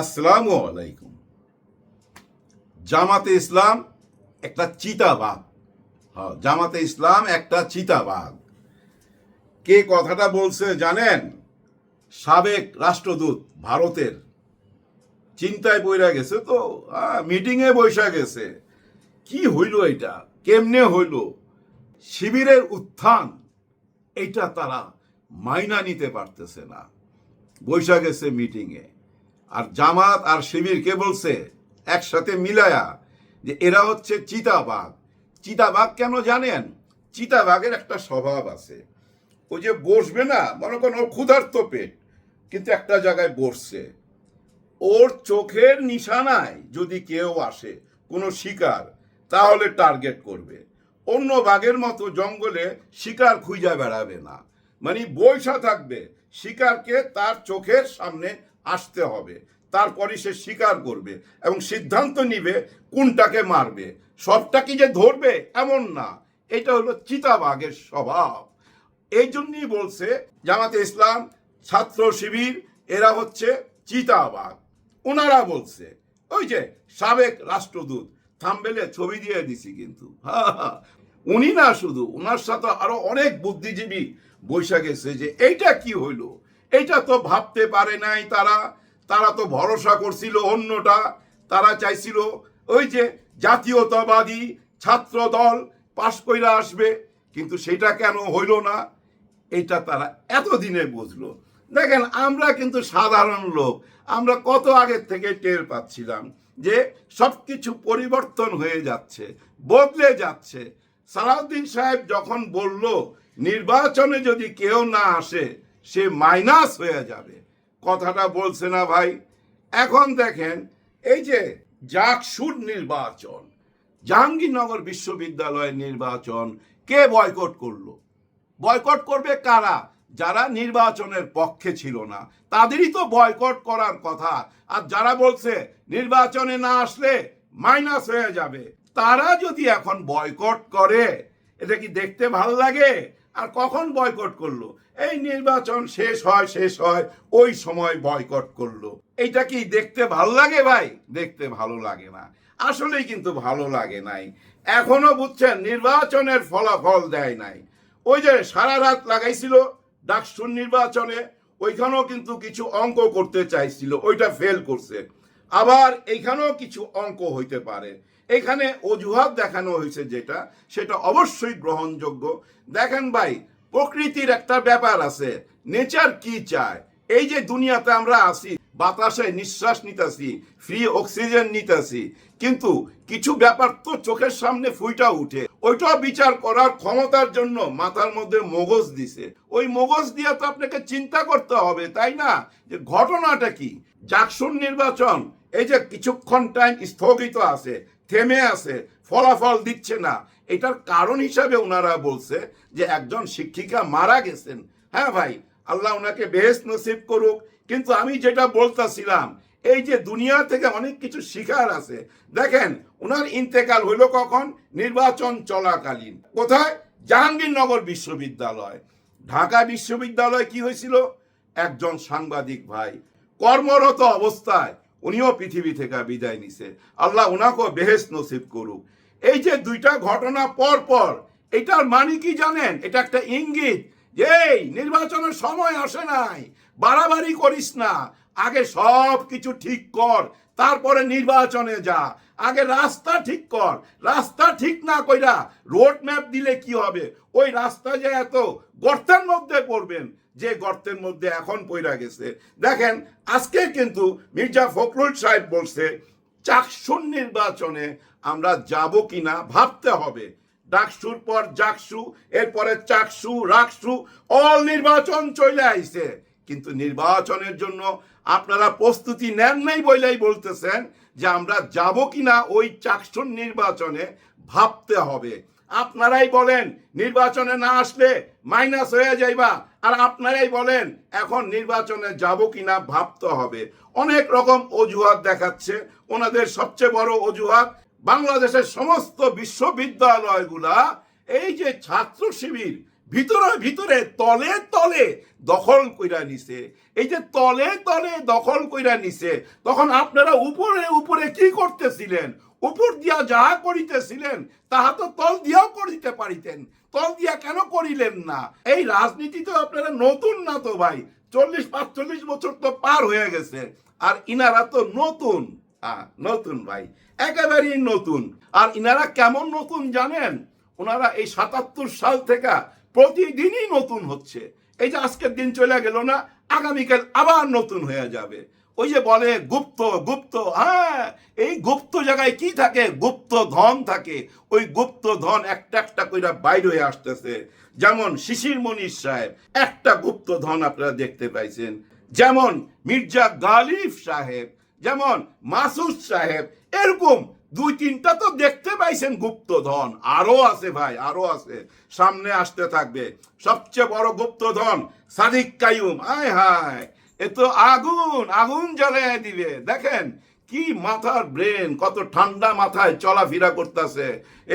আসসালামু আলাইকুম। জামাতে ইসলাম একটা চিতাবাঘ হ্যাঁ জামাতে ইসলাম একটা চিতাবাঘ কে কথাটা বলছে জানেন? সাবেক রাষ্ট্রদূত ভারতের। চিন্তায় বইরা গেছে তো মিটিংয়ে বৈশা গেছে। কি হইল এটা? কেমনে হইল? শিবিরের উত্থান, এটা তারা মাইনা নিতে পারতেছে না। বৈশা গেছে মিটিংয়ে আর জামাত আর শিবির কে বলছে? একসাথে মিলায়া যে এরা হচ্ছে চিতাবাঘ। চিতাবাঘ কেন জানেন? চিতাবাঘের একটা স্বভাব আছে। ও যে বসবে না, মনে করেন ওর ক্ষুধার্ত পেট, কিন্তু একটা জায়গায় বসছে। ওর চোখের নিশানায় যদি কেউ আসে, কোনো শিকার, তাহলে টার্গেট করবে। অন্য বাঘের মতো জঙ্গলে শিকার খুঁজা বেড়াবে না। মানে বৈশা থাকবে, শিকারকে তার চোখের সামনে আসতে হবে। তারপরে সে স্বীকার করবে এবং সিদ্ধান্ত নিবে কোনটাকে মারবে। সবটা কি যে ধরবে এমন না। এটা হলো চিতাবাঘের স্বভাব। এই জন্যই বলছে জামাতে ইসলাম, ছাত্র শিবির, এরা হচ্ছে চিতাবাঘ। ওনারা বলছে, ওই যে সাবেক রাষ্ট্রদূত, থাম্বেলে ছবি দিয়ে দিছি কিন্তু। উনি না শুধু ওনার সাথে আরও অনেক বুদ্ধিজীবী বৈশা গেছে যে এইটা কি হইল? এইটা তো ভাবতে পারে নাই তারা। তারা তো ভরসা করছিল অন্যটা। তারা চাইছিল ওই যে জাতীয়তাবাদী ছাত্র দল পাশ কইরা আসবে, কিন্তু সেটা কেন হইল না? এটা তারা এতদিনে বুঝলো। দেখেন, আমরা কিন্তু সাধারণ লোক। আমরা কত আগের থেকে টের পাচ্ছিলাম যে সব কিছু পরিবর্তন হয়ে যাচ্ছে, বদলে যাচ্ছে। সালাউদ্দিন সাহেব যখন বলল, নির্বাচনে যদি কেউ না আসে সে মাইনাস হয়ে যাবে। কথাটা বলছে না ভাই। এখন দেখেন, এই যে জাকসুর নির্বাচন, জাহাঙ্গীরনগর বিশ্ববিদ্যালয়ের নির্বাচন, কে বয়কট করল? বয়কট করবে কারা? যারা নির্বাচনের পক্ষে ছিল না, তাদেরই তো বয়কট করার কথা। আর যারা বলছে নির্বাচনে না আসলে মাইনাস হয়ে যাবে, তারা যদি এখন বয়কট করে, এটা কি দেখতে ভালো লাগে? আর কখন বয়কট করল? এই নির্বাচন শেষ হয় শেষ হয়, ওই সময় বয়কট করল। এইটা কি দেখতে ভালো লাগে ভাই? দেখতে ভালো লাগে না। আসলেই কিন্তু ভালো লাগে নাই। এখনও বুঝছেন, নির্বাচনের ফলাফল দেয় নাই। ওই যে সারা রাত লাগাইছিল ডাকসুর নির্বাচনে, ওইখানেও কিন্তু কিছু অঙ্ক করতে চাইছিল, ওইটা ফেল করছে। আবার এইখানেও কিছু অঙ্ক হইতে পারে। এখানে অজুহাত দেখানো হয়েছে যেটা, সেটা অবশ্যই গ্রহণযোগ্য। দেখেন ভাই, প্রকৃতির একটা ব্যাপার আছে, নেচার কি চায়? এই যে দুনিয়াতে আমরা আসি বাতাসে নিঃশ্বাস নিতেছি ফ্রি অক্সিজেন নিতেছি, কিন্তু কিছু ব্যাপার তো চোখের সামনে ফুইটা উঠে। ওইটা বিচার করার ক্ষমতার জন্য মাথার মধ্যে মগজ দিছে। ওই মগজ দিয়ে তো আপনাকে চিন্তা করতে হবে, তাই না? যে ঘটনাটা কি? জাকসুন নির্বাচন, এই যে কিছুক্ষণ টাইম স্থগিত আছে থেমে আছে, ফলাফল দিচ্ছে না। এটার কারণ হিসাবে ওনারা বলছে যে একজন শিক্ষিকা মারা গেছেন। হ্যাঁ ভাই, আল্লাহ ওনাকে বেহেস নসিব করুক। কিন্তু আমি যেটা বলতেছিলাম, এই যে দুনিয়া থেকে অনেক কিছু শিখার আছে। দেখেন, ওনার ইন্তেকাল হইল কখন? নির্বাচন চলাকালীন। কোথায়? জাহাঙ্গীরনগর বিশ্ববিদ্যালয়। ঢাকা বিশ্ববিদ্যালয় কি হয়েছিল? একজন সাংবাদিক ভাই। কর্মরত অবস্থায় উনিও পৃথিবী থেকে বিদায় নিছে। আল্লাহ ওনাকেও বেহেস নসিব করুক। এই যে দুইটা ঘটনা পর পর, এটার মানে কি জানেন? এটা একটা ইঙ্গিত এই নির্বাচনের সময় আসে নাই, বাড়াবাড়ি করিস না, আগে সব কিছু ঠিক কর, তারপরে নির্বাচনে যা, আগে রাস্তা ঠিক কর, রাস্তা ঠিক না কইরা রোড ম্যাপ দিলে কি হবে? ওই রাস্তা যে এত গর্তের মধ্যে পড়বেন যে গর্তের মধ্যে এখন পইরা গেছে। দেখেন, আজকে কিন্তু মির্জা ফখরুল সাহেব বলছে, চাকসুর নির্বাচনে আমরা যাব কিনা ভাবতে হবে। ডাকসুর পর জাকসু, এরপরে চাকসু, রাকসু অল নির্বাচন চলে আইছে। কিন্তু নির্বাচনের জন্য আপনারা প্রস্তুতি নেন নাই বলেই বলতেছেন যে আমরা যাব কিনা ওই চাকসুর নির্বাচনে ভাবতে হবে। আপনারাই বলেন, নির্বাচনে না আসলে মাইনাস হয়ে যাইবা। আর আপনারাই বলেন, এখন নির্বাচনে যাব কিনা ভাবতে হবে। অনেক রকম অজুহাত দেখাচ্ছে। ওনাদের সবচেয়ে বড় অজুহাত, বাংলাদেশের সমস্ত বিশ্ববিদ্যালয়গুলা এই যে ছাত্র শিবির ভিতরে ভিতরে তলে তলে দখল কইরা নিছে। এই যে তলে তলে দখল কইরা নিছে, তখন আপনারা উপরে উপরে কি করতেছিলেন? উপর দিয়া যাহা করিতেছিলেন, তাহা তো তল দিয়াও করিতে পারিতেন। তল দিয়া কেন করিলেন না? এই রাজনীতি তো আপনারা নতুন না তো ভাই। চল্লিশ, পাঁচচল্লিশ বছর তো পার হয়ে গেছে। আর ইনারা তো নতুন। নতুন ভাই। একেবারেই নতুন। আর ইনারা কেমন নতুন জানেন? ওনারা এই সাতাত্তর সাল থেকে প্রতিদিনই নতুন হচ্ছে। এই যে আজকের দিন চলে গেল না, আগামীকাল আবার নতুন হয়ে যাবে। ওই যে বলে গুপ্ত গুপ্ত হ্যাঁ এই গুপ্ত জায়গায় কি থাকে? গুপ্ত ধন থাকে। ওই গুপ্ত ধন একটা একটা কইরা বাইর হয়ে আসতেছে। যেমন শিশির মনির সাহেব, একটা গুপ্ত ধন আপনারা দেখতে পাইছেন। যেমন মির্জা গালিব সাহেব, যেমন মাসুদ সাহেব, এরকম দুই তিনটা তো দেখতে পাইছেন গুপ্তধন আরও আছে ভাই আরও আছে। সামনে আসতে থাকবে। সবচেয়ে বড় গুপ্তধন সাদিক কায়ুম আয় হায়! এ তো আগুন আগুন জ্বালিয়ে দিবে। দেখেন কি মাথার ব্রেন, কত ঠান্ডা মাথায় চলাফেরা করতেছে।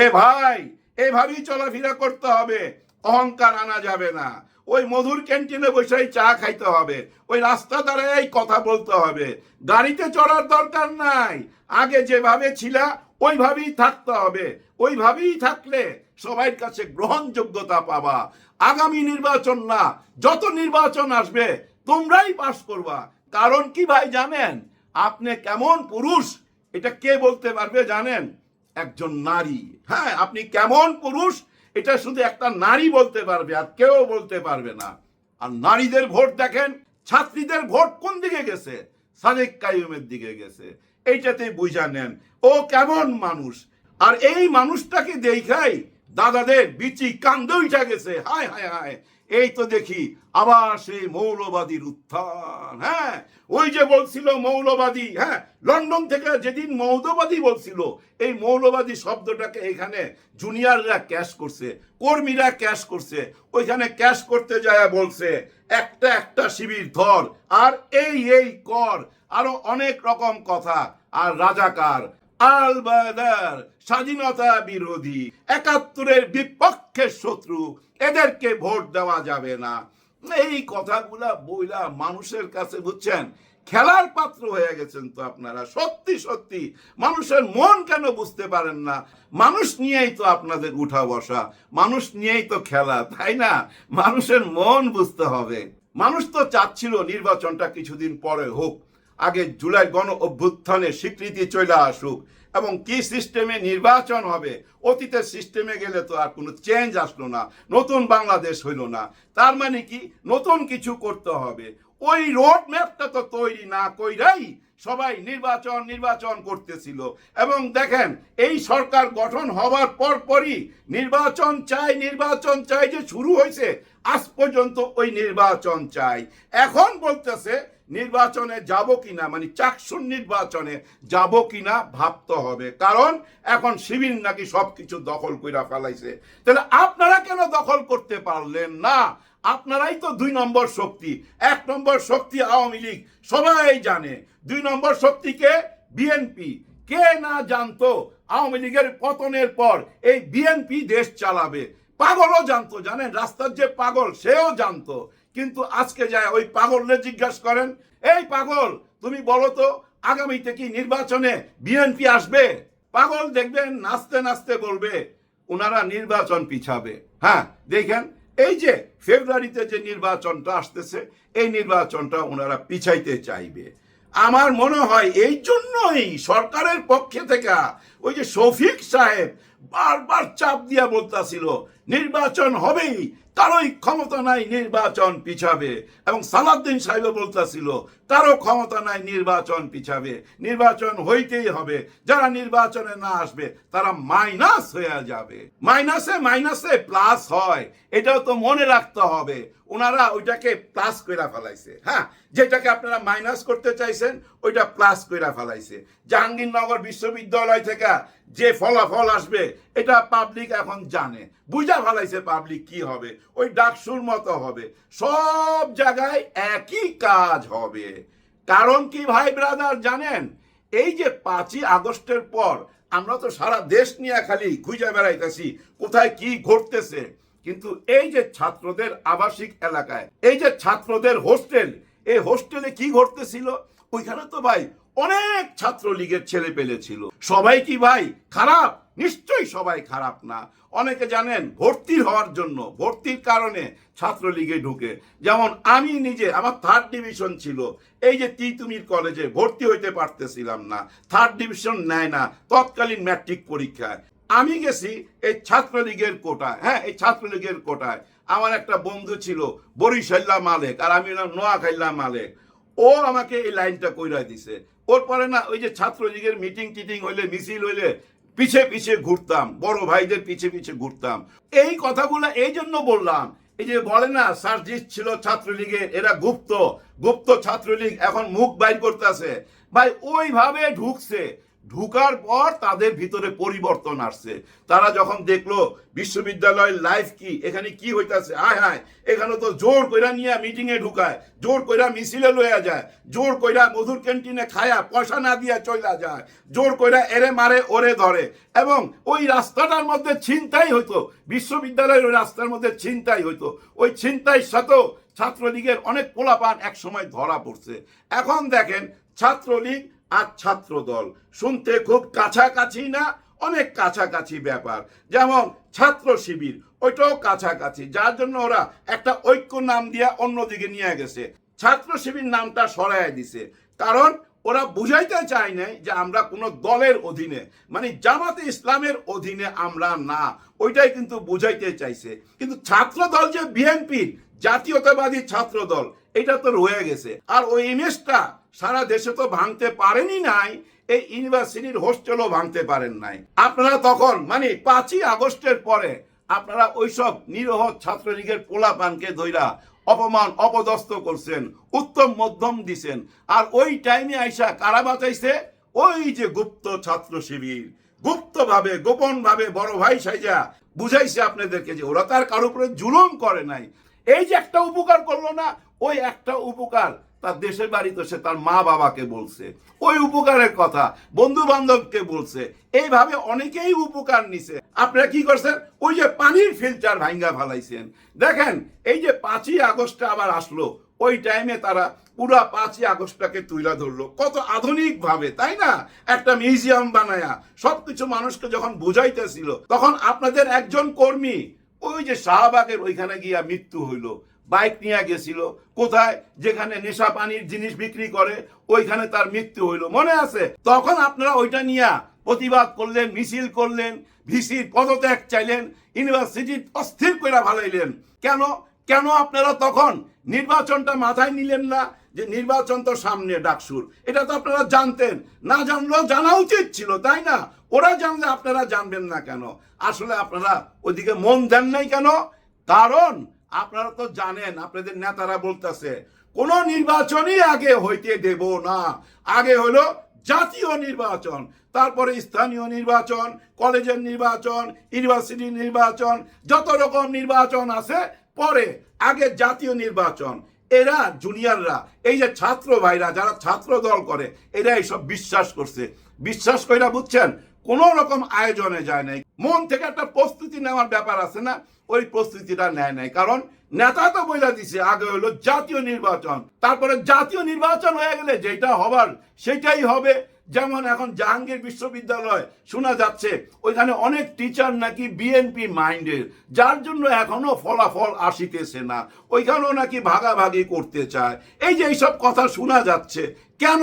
এ ভাই, এভাবেই চলাফেরা করতে হবে, অহংকার আনা যাবে না। ওই মধুর ক্যান্টিনে বসেই চা খাইতে হবে, ওই রাস্তা দ্বারাই কথা বলতে হবে। গাড়িতে চড়ার দরকার নাই, আগে যেভাবে ছিলা, ওইভাবেই থাকতে হবে। ওইভাবেই থাকলে সবার কাছে গ্রহণযোগ্যতা পাবা। আগামী নির্বাচন না, যত নির্বাচন আসবে তোমরাই পাস করবা। কারণ কি ভাই জানেন? আপনি কেমন পুরুষ? এটা কে বলতে পারবে জানেন? একজন নারী। হ্যাঁ আপনি কেমন পুরুষ? এটা শুধু একটা নারী বলতে পারবে আর কেউ বলতে পারবে না। আর নারীদের ভোট দেখেন, ছাত্রীদের ভোট কোন দিকে গেছে? সাদেক কাইমের দিকে গেছে। এইটাতে বুঝা নেন, ও কেমন মানুষ? আর এই মানুষটাকে দেখাই দাদাদের বিচি কান্দে উঠা গেছে। হায় হায় হায়। এই তো দেখি আবার সেই মৌলবাদীর উত্থান হ্যাঁ? ওই যে বলছিল মৌলবাদী হ্যাঁ? লন্ডন থেকে যেদিন মৌলবাদী বলছিল, এই মৌলবাদী শব্দটাকে এখানে জুনিয়ররা ক্যাশ করছে, কর্মীরা ক্যাশ করছে, ওইখানে ক্যাশ করতে যায় বলছে, একটা একটা শিবির ধর, আর এই এই কর। আরও অনেক রকম কথা, আর রাজাকার আল বাদার স্বাধীনতা বিরোধী একাত্তরের বিপক্ষের শত্রু, এদেরকে ভোট দেওয়া যাবে না। এই কথাগুলা বইলা মানুষের কাছে, বুঝছেন? খেলার পাত্র হয়ে গেছেন তো আপনারা। সত্যি সত্যি, মানুষের মন কেন বুঝতে পারেন না? মানুষ নিয়েই তো আপনাদের উঠা বসা, মানুষ নিয়েই তো খেলা, তাই না? মানুষের মন বুঝতে হবে। মানুষ তো চাচ্ছিল নির্বাচনটা কিছুদিন পরে হোক। আগে জুলাই গণ অভ্যুত্থানে স্বীকৃতি চলে আসুক। এবং কি সিস্টেমে নির্বাচন হবে, অতীতের সিস্টেমে গেলে তো আর কোনো চেঞ্জ আসলো না, নতুন বাংলাদেশ হইল না। তার মানে কি? নতুন কিছু করতে হবে। ওই রোড ম্যাপটা তো তৈরি না কইরাই সবাই নির্বাচন নির্বাচন করতেছিল। এবং দেখেন, এই সরকার গঠন হওয়ার পর পরই নির্বাচন চাই নির্বাচন চাই যে শুরু হয়েছে আজ পর্যন্ত ওই নির্বাচন চাই। এখন বলতেছে নির্বাচনে যাব কিনা মানে চাকসুর নির্বাচনে যাব কিনা ভাবতে হবে। কারণ এখন শিবির নাকি সবকিছু দখল কইরা ফেলাইছে। তাহলে আপনারা কেন দখল করতে পারলেন না? আপনারাই তো দুই নম্বর শক্তি। এক নম্বর শক্তি আওয়ামী লীগ, সবাই জানে। দুই নম্বর শক্তিকে বিএনপি। কে না জানতো আওয়ামী লীগের পতনের পর এই বিএনপি দেশ চালাবে? পাগলও জানতো, জানেন? রাস্তার যে পাগল, সেও জানতো। কিন্তু আজকে যায় ওই পাগলরে জিজ্ঞাসা করেন, এই পাগল, তুমি বলো তো, আগামীতে কি নির্বাচনে বিএনপি আসবে? পাগল দেখবেন, নাচতে নাচতে বলবে ওনারা নির্বাচন পিছাবে। হ্যাঁ দেখেন, এই যে ফেব্রুয়ারিতে যে নির্বাচনটা আসতেছে, এই নির্বাচনটা ওনারা পিছাইতে চাইবে। আমার মনে হয় এই জন্যই সরকারের পক্ষে থেকে ওই যে শফিক সাহেব বারবার চাপ দিয়া বলতাছিল, নির্বাচন হবেই তারই ক্ষমতা নাই নির্বাচন পিছাবে। এবং সালাদ্দিন সাহেব বলতেছিল তারও ক্ষমতা নাই নির্বাচন পিছাবে। নির্বাচন হইতেই হবে। যারা নির্বাচনে না আসবে, তারা মাইনাস হয়ে যাবে। মাইনাসে মাইনাসে প্লাস হয়। এটাও তো মনে রাখতে হবে। ওনারা ওইটাকে প্লাস কইরা ফেলাইছে। হ্যাঁ যেটাকে আপনারা মাইনাস করতে চাইছেন, ওইটা প্লাস কইরা ফেলাইছে। জাহাঙ্গীরনগর বিশ্ববিদ্যালয় থেকে যে ফলাফল আসবে, এটা পাবলিক এখন জানে। বুঝা ফেলাইছে পাবলিক কি হবে। ওই ডাকসুর মতো হবে। সব জায়গায় একই কাজ হবে। কারণ কি ভাই ব্রাদার জানেন? এই যে পাঁচই আগস্টের পর আমরা তো সারা দেশ নিয়ে খালি খুঁজে বেড়াইতেছি, কোথায় কি ঘটতেছে। কিন্তু এই যে ছাত্রদের আবাসিক এলাকায়, এই যে ছাত্রদের হোস্টেল, এই হোস্টেলে কি ঘটতেছিল? ওইখানে তো ভাই অনেক ছাত্রলীগের ছেলে পেলে ছিল। সবাই কি ভাই খারাপ? নিশ্চয়ই সবাই খারাপ না। অনেকে জানেন ভর্তি হওয়ার জন্য, ভর্তির কারণে ছাত্রলীগে ঢুকে। যেমন আমি নিজে, আমার থার্ড ডিভিশন ছিল। এই যে তিতুমির কলেজে ভর্তি হইতে পারতেছিলাম না থার্ড ডিভিশন নেয় না, তৎকালীন ম্যাট্রিক পরীক্ষায়। আমি গেছি এই ছাত্রলীগের কোটায় হ্যাঁ এই ছাত্রলীগের কোটায়। আমার একটা বন্ধু ছিল, বরিশাল্লা মালেক, আর আমি নোয়াখাইল্লা মালেক। ও আমাকে এই লাইনটা কইরা দিছে। ওর পরে না, ওই যে ছাত্রলীগের মিটিং টিটিং হইলে, মিছিল হইলে, পিছে পিছে ঘুরতাম, বড় ভাইদের পিছে পিছে ঘুরতাম। এই কথাগুলো এই জন্য বললাম, এই যে বলে না সার্জিস ছিল ছাত্রলীগের এরা গুপ্ত গুপ্ত ছাত্রলীগ, এখন মুখ বাইর করতেছে। ভাই, ওইভাবে ঢুকছে। ঢুকার পর তাদের ভিতরে পরিবর্তন আসছে। তারা যখন দেখল, বিশ্ববিদ্যালয়ের লাইফ কি? এখানে কি হইতাছে? হায় হায়, এখানে তো জোর কইরা নিয়ে মিটিং এ ঢুকায়, জোর কইরা মিছিলে লইয়া যায়, জোর কইরা মধুর ক্যান্টিনে খায়া পয়সা না দিয়া চইলা যায়, জোর কইরা এরে মারে, ওরে ধরে। এবং ওই রাস্তাটার মধ্যে ছিনতাই হইতো, বিশ্ববিদ্যালয়ের ওই রাস্তার মধ্যে ছিনতাই হইতো। ওই ছিনতাই সাথেও ছাত্রলীগের অনেক পোলাপান এক সময় ধরা পড়ছে। এখন দেখেন, ছাত্রলীগ আর ছাত্র দল শুনতে খুব কাছাকাছি না? অনেক কাছাকাছি ব্যাপার। যেমন ছাত্র শিবির, ওইটাও কাছাকাছি। যার জন্য ওরা একটা ঐক্য নাম দিয়া অন্যদিকে নিয়ে গেছে। ছাত্র শিবির নামটা সরাই দিছে। কারণ ওরা বুঝাইতে চায় নাই যে আমরা কোনো দলের অধীনে মানে জামাতে ইসলামের অধীনে আমরা না। ওইটাই কিন্তু বুঝাইতে চাইছে। কিন্তু ছাত্র দল যে বিএনপির জাতীয়তাবাদী ছাত্র দল এটা তো রয়ে গেছে। আর ওই ইমেজটা সারা দেশে তো ভাঙতে পারেনি নাই, এই ইউনিভার্সিটির হোস্টেলও ভাঙতে পারেন নাই। আপনারা তখন মানে পাঁচই আগস্টের পরে আপনারা ওইসব নিরহ ছাত্রলীগের পোলাপানকে ধইরা অপমান, অপদস্থ করছেন, উত্তম মধ্যম দিছেন। আর ওই টাইমে আইসা কারা বাঁচাইছে? ওই যে গুপ্ত ছাত্র শিবির। গুপ্তভাবে, গোপনভাবে বড় ভাই সাইজা বুঝাইছে আপনাদেরকে যে ওরা তার কারও উপরে জুলুম করে নাই। এই যে একটা উপকার করল না ওই একটা উপকার, তার দেশের বাড়িতে সে তার মা বাবাকে বলছে। ওই উপকারের কথা বন্ধু বান্ধবকে বলছে। এইভাবে অনেকেই উপকার নিছে। আপনারা কি করছেন? ওই যে পানির ফিল্টার ভাঙ্গা ফালাইছেন। দেখেন, এই যে পাঁচই আগস্টে আবার আসলো, ওই টাইমে তারা পুরা পাঁচই আগস্টটাকে তুইলা ধরলো। কত আধুনিক ভাবে তাই না? একটা মিউজিয়াম বানায়া, সবকিছু মানুষকে যখন বুঝাইতেছিল, তখন আপনাদের একজন কর্মী, ওই যে শাহবাগের ওইখানে গিয়া মৃত্যু হইল। বাইক নিয়ে গেছিল। কোথায়? যেখানে নেশা পানির জিনিস বিক্রি করে, ওইখানে তার মৃত্যু হইল। মনে আছে? তখন আপনারা ওইটা নিয়ে প্রতিবাদ করলেন, মিছিল করলেন ভিসির পদত্যাগ চাইলেন, ইউনিভার্সিটি অস্থির করে ভালাইলেন। কেন? কেন আপনারা তখন নির্বাচনটা মাথায় নিলেন না যে নির্বাচন তো সামনে ডাকসুর? এটা তো আপনারা জানতেন। না জানলেও জানা উচিত ছিল, তাই না? ওরা জানলে আপনারা জানবেন না কেন? আসলে আপনারা ওইদিকে মন দেন নাই কেন? কারণ আপনারা তো জানেন, আপনাদের নেতারা বলতেছে, কোন নির্বাচনই আগে হইতে দেব না। আগে হলো জাতীয় নির্বাচন, তারপরে স্থানীয় নির্বাচন, কলেজের নির্বাচন, ইউনিভার্সিটি নির্বাচন, যত রকম নির্বাচন আছে, পরে আগে জাতীয় নির্বাচন। এরা জুনিয়ররা, এই যে ছাত্র ভাইরা, যারা ছাত্র দল করে এরা এইসব বিশ্বাস করছে। বিশ্বাস কইরা বুঝছেন কোন রকম আয়োজনে যায় নাই। মন থেকে একটা প্রস্তুতি নেওয়ার ব্যাপার আছে না, ওই প্রস্তুতিটা নেয় নাই। কারণ নেতা তো বইলা দিছে, আগে হলো জাতীয় নির্বাচন। তারপরে জাতীয় নির্বাচন হয়ে গেলে যেটা হবার সেটাই হবে। যেমন এখন জাহাঙ্গীর বিশ্ববিদ্যালয় শোনা যাচ্ছে, ওইখানে অনেক টিচার নাকি বিএনপি মাইন্ডের যার জন্য এখনও ফলাফল আসিতেছে না। ওইখানেও নাকি ভাগাভাগি করতে চায়। এই যে এইসব কথা শোনা যাচ্ছে, কেন?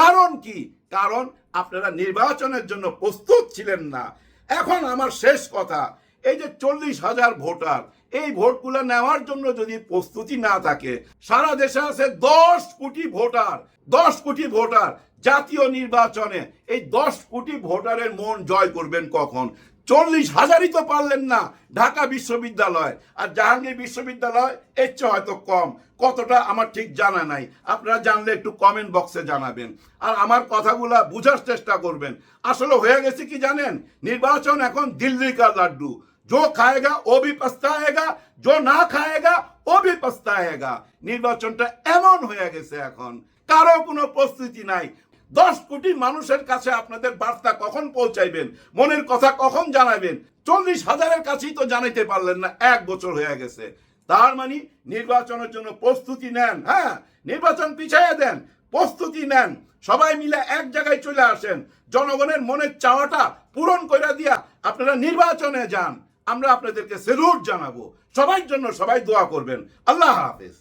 কারণ কি? কারণ আপনারা নির্বাচনের জন্য প্রস্তুত ছিলেন না। এখন আমার শেষ কথা, এই যে চল্লিশ হাজার ভোটার, এই ভোটগুলো নেওয়ার জন্য যদি প্রস্তুতি না থাকে, সারা দেশে আছে দশ কোটি ভোটার, দশ কোটি ভোটার জাতীয় নির্বাচনে, এই দশ কোটি ভোটারের মন জয় করবেন কখন? চল্লিশ হাজারই তো পারলেন না ঢাকা বিশ্ববিদ্যালয়। আর জাহাঙ্গীর বিশ্ববিদ্যালয়, এর চেয়ে হয়তো কম। কতটা আমার ঠিক জানা নাই। আপনারা জানলে একটু কমেন্ট বক্সে জানাবেন। আর আমার কথাগুলা বুঝার চেষ্টা করবেন। আসলে হয়ে গেছে কি জানেন? নির্বাচন এখন দিল্লি কা লাড্ডু? जो খায়েগা, ও ভি পস্তায়েগা। जो না খায়েগা, ও ভি পস্তায়েগা। নির্বাচনটা এমন হয়ে গেছে এখন। কারও কোনো প্রস্তুতি নাই। দশ কোটি মানুষের কাছে আপনাদের বার্তা কখন পৌঁছাইবেন? মনের কথা কখন জানাবেন চল্লিশ হাজারের কাছেই তো জানাইতে পারলেন না, এক বছর হয়ে গেছে। তার মানে নির্বাচনের জন্য প্রস্তুতি নেন হ্যাঁ? নির্বাচন পিছাইয়ে দেন, প্রস্তুতি নেন। সবাই মিলে এক জায়গায় চলে আসেন। জনগণের মনের চাওয়াটা পূরণ করে দিয়া আপনারা নির্বাচনে যান। আমরা আপনাদেরকে সেলুট জানাব। সবার জন্য সবাই দোয়া করবেন। আল্লাহ হাফেজ।